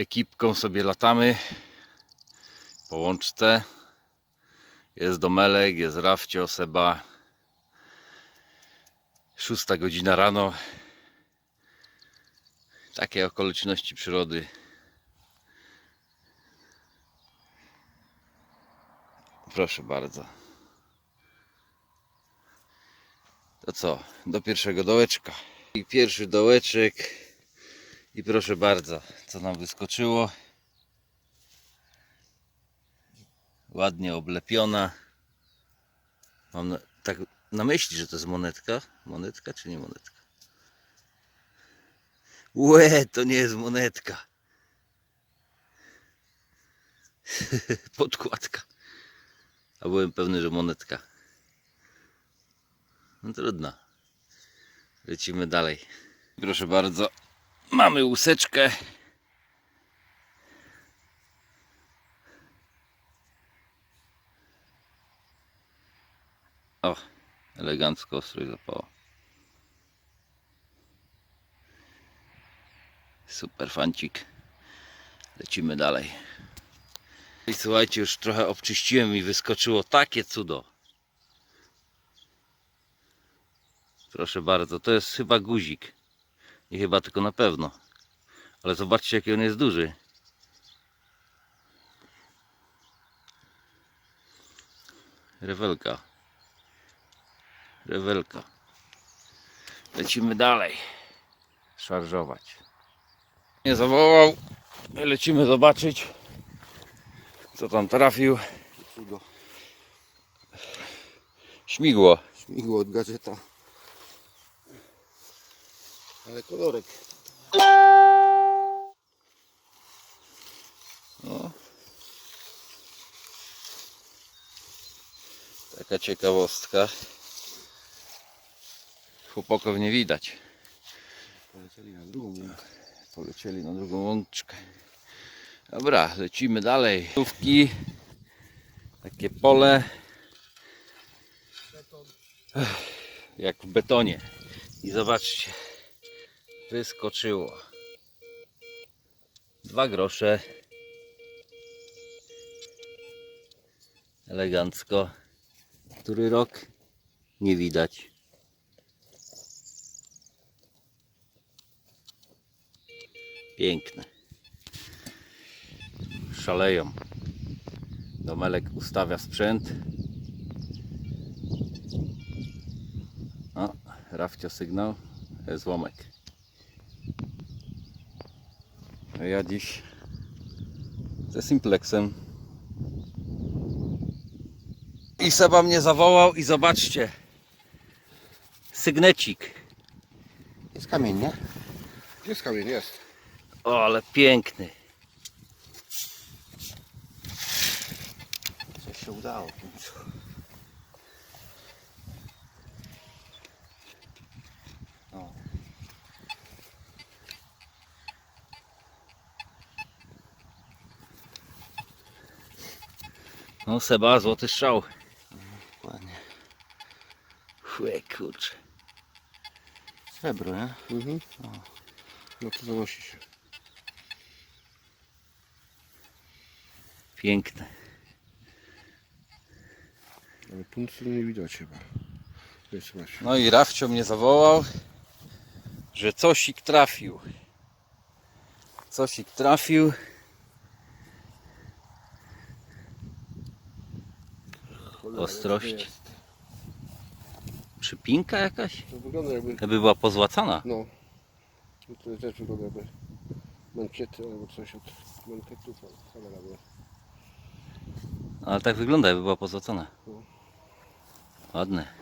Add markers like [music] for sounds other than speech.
ekipką sobie latamy po łączce. Jest Domelek, jest Rafcio, Seba. Szósta godzina rano. Takie okoliczności przyrody. Proszę bardzo. To co? Do pierwszego dołeczka. I pierwszy dołeczek. I proszę bardzo, co nam wyskoczyło. Ładnie oblepiona. Mam na, tak na myśli, że to jest monetka. Monetka czy nie monetka? Łe, to nie jest monetka. [laughs] Podkładka. A byłem pewny, że monetka. No trudno. Lecimy dalej. Proszę bardzo. Mamy łuseczkę. O, elegancko ostrój zapała. Super fancik. Lecimy dalej. I słuchajcie, już trochę obczyściłem i wyskoczyło takie cudo. Proszę bardzo, to jest chyba guzik. Nie chyba, tylko na pewno. Ale zobaczcie, jaki on jest duży. Rewelka. Rewelka. Lecimy dalej. Szarżować. Nie zawołał. Lecimy zobaczyć, co tam trafił. Śmigło. Śmigło od gadżeta. Ale kolorek. No. Taka ciekawostka. Chłopaków nie widać. Polecieli na drugą łąkę. Polecieli na drugą łączkę. Dobra, lecimy dalej. Słówki. Takie pole. Ech, Jak w betonie. I zobaczcie. Wyskoczyło. Dwa grosze. Elegancko. Który rok? Nie widać. Piękne. Szaleją. Domelek ustawia sprzęt. O, Rafcio sygnał. Złomek. A ja dziś ze Simplexem. I Seba mnie zawołał i zobaczcie. Sygnecik. Jest kamień, nie? Jest kamień, jest. O, ale piękny. Coś się udało w końcu. No Seba, złoty strzał. Ładnie. Chłe, kurczę. Srebro, nie? Mhm. No to zanosi się. Piękne. Ale punktu nie widać chyba. Jest właśnie. No i Rafcio mnie zawołał, że cosik trafił. Cosik trafił. Ostrość. Przypinka jakaś? To wygląda jakby... Jakby była pozłacana. No. No To też wygląda jakby mankiety albo coś od wie. Ale tak wygląda, jakby była pozłacana. No. Ładne.